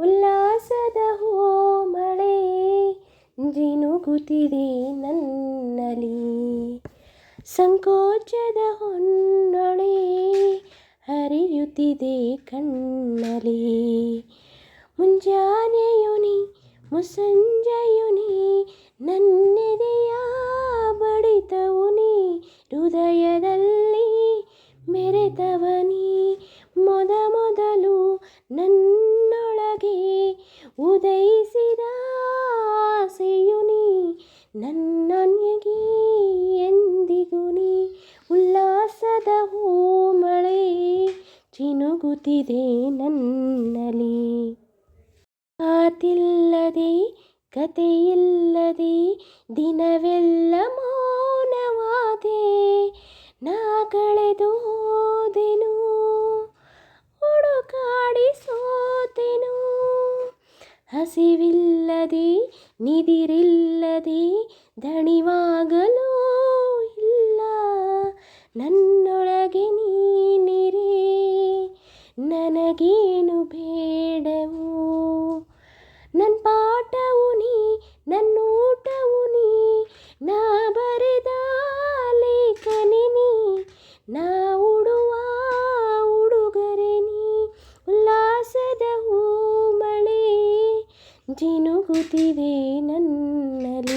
ಉಲ್ಲಾಸದ ಹೋ ಮಳೆ, ಜಿನುಗುತ್ತಿದೆ ನನ್ನಲ್ಲಿ. ಸಂಕೋಚದ ಹೊನ್ನೊಳೆ, ಹರಿಯುತ್ತಿದೆ ಕಣ್ಣಲಿ ಮುಂಜಾನೆಯುನಿ, ಮುಸಂಜೆಯುನಿ, ನನ್ನೆದೆಯ ಬಡಿತವುನಿ, ಹೃದಯದಲ್ಲಿ ಮೆರೆತವನಿ. ಮೊದ ಮೊದಲು ನನ್ನೊಳಗೆ ಉದಯಿಸಿದ ಆಸೆಯು ನೀ ನನ್ನೊನ್ನೆಗೆ ಎಂದಿಗೂ ನೀ ಉಲ್ಲಾಸದ ಮಳೆ ಜಿನುಗುತ್ತಿದೆ ನನ್ನಲ್ಲಿ ಮಾತಿಲ್ಲದೆ ಕಥೆಯಿಲ್ಲದೆ ದಿನವೆಲ್ಲ ಮೌನವಾದೆ ಹಸಿವಿಲ್ಲದೆ ನಿದಿರಿಲ್ಲದೆ ದಣಿವಾಗಲೂ ಇಲ್ಲ. ನನ್ನೊಳಗೆ ನೀನಿರೇ ನನಗೇನು ಬೇಡವು? జినుగుతివే నన్నలి